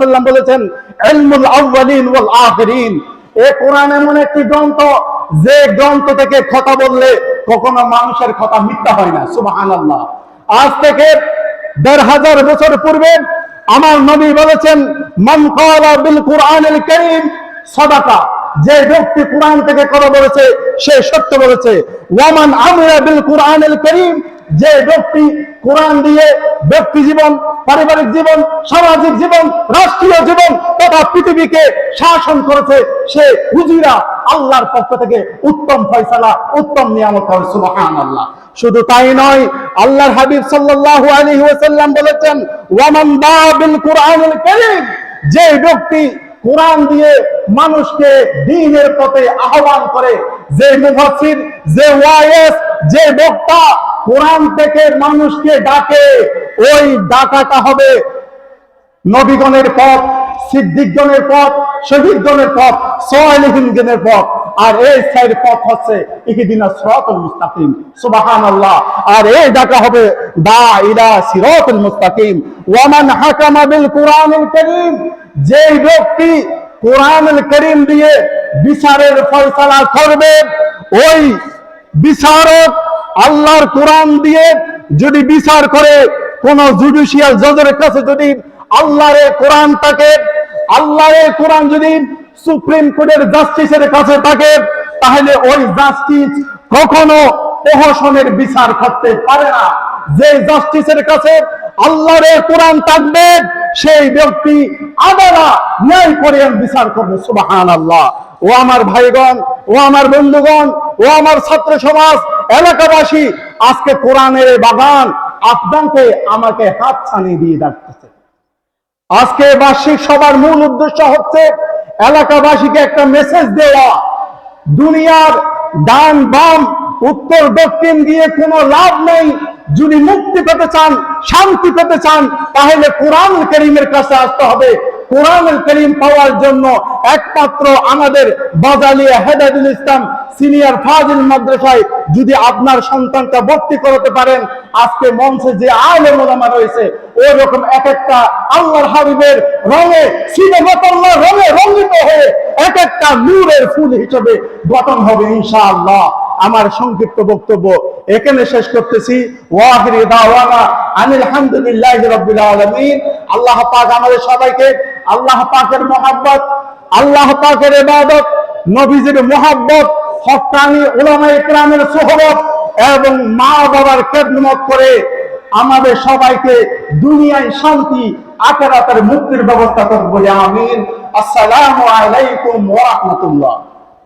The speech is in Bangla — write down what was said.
সাল্লাম বলেছেন ওয়াল আখিরিন। এ কোরআন এমন একটি গ্রন্থ, যে গ্রন্থ থেকে কথা বললে কখনো মানুষের কথা মিথ্যা হয় না, সুবহানাল্লাহ। আজ থেকে দেড় হাজার বছর পূর্বে আমার নবী বলেছেন, মান বিল কারীম, সাদাকা। যে ব্যক্তি কোরআন থেকে কথা বলেছে, সে সত্য বলেছে ওয়ামান আমরা বিল কোরআনিল করিম। যে ব্যক্তি কোরআন দিয়ে ব্যক্তি জীবন পারিবারিক জীবন, সামাজিক জীবন, রাষ্ট্রীয় জীবন তথা পৃথিবীকে শাসন করেছে সে হুজিরা আল্লাহর পক্ষ থেকে উত্তম ফয়সালা, উত্তম নিয়ামত হয় সুবহানাল্লাহ। শুধু তাই নয়, আল্লাহর হাবিব সাল্লাল্লাহু আলাইহি ওয়াসাল্লাম বলেছেন, ওয়ামান বিল কোরআনিল করিম যে ব্যক্তি কোরআন দিয়ে মানুষকে দিনের পথে আহ্বান করে, যে মুফাসসির, যে ওয়াইস যে বক্তা কোরআন থেকে মানুষকে ডাকে, ওই ডাকাটা হবে নবীগণের পথ, সিদ্দিকগণের পথ, শহীদগণের পথ সোয়ালিহিনগণের পথ। আর এই সাইড পথ হচ্ছে ইহদিনা সিরাতুল মুস্তাকিম। সুবহানাল্লাহ। আর এই ডাকা হবে দা ইলা সিরাতুল মুস্তাকিম। ওয়া মান হাকামা বিল কুরআনিল কারীম। যে ব্যক্তি কোরআনুল করিম দিয়ে বিচারের ফয়সালা করবে, ওই বিচারক আল্লাহর কোরআন দিয়ে যদি বিচার করে, কোন জুডিশিয়াল জজের কাছে যদি আল্লাহর কোরআন থাকে, আল্লাহর কোরআন যদি সুপ্রিম কোর্টের জাস্টিসের কাছে থাকে, তাহলে ওই জাস্টিস কখনো প্রহসনের বিচার করতে পারে না। যে জাস্টিসের কাছে আল্লাহর কোরআন থাকবে, সেই ব্যক্তি আদারা ন্যায় করে বিচার করবে সুবাহান আল্লাহ ও আমার ভাইগণ, ও আমার বন্ধুগণ, ও আমার ছাত্র সমাজ এলাকাবাসী আজকে কোরআনের বাগান আপনাকে আমাকে হাত ছানিয়ে দিয়ে ডাকতেছে। আজকে বার্ষিক সবার মূল উদ্দেশ্য হচ্ছে এলাকাবাসীকে একটা মেসেজ দেওয়া। দুনিয়ার ডান বাম, উত্তর দক্ষিণ দিয়ে কোনো লাভ নেই। যদি মুক্তি পেতে চান, শান্তি পেতে চান, তাহলে কোরআন করিমের কাছে আসতে হবে। কোরআন করিম পাওয়ার জন্য একমাত্র আমাদের বাজালিয়া হেদায়তুল ইসলাম সিনিয়র ফাজিল মাদ্রাসায় যদি আপনার সন্তানটা ভর্তি করতে পারেন, আজকে মঞ্চে যে আলে মোলামা রয়েছে ওই রকম এক একটা আল্লাহর হাবিবের রঙে সিনেমাতাল্লাহ রঙে রঙিত হয়ে এক একটা নূরের ফুল হিসেবে গঠন হবে ইনশাআল্লাহ। আমার সংক্ষিপ্ত বক্তব্য এখানে শেষ করতেছি। ওয়াহিরি দাওয়ানা আনিল হামদুলিল্লাহি রাব্বিল আলামিন। আল্লাহ পাক আমাদের সবাইকে আল্লাহ পাকের মহাব্বত, আল্লাহ পাকের ইবাদত, নবীজির মহাব্বত হকানি ওলামা ইকরামের সোহবত এবং মা বাবার খেদমত করে আমাদের সবাইকে দুনিয়ায় শান্তি, আখেরাতের মুক্তির ব্যবস্থা করব আমিন। আসসালামু আলাইকুম ওয়া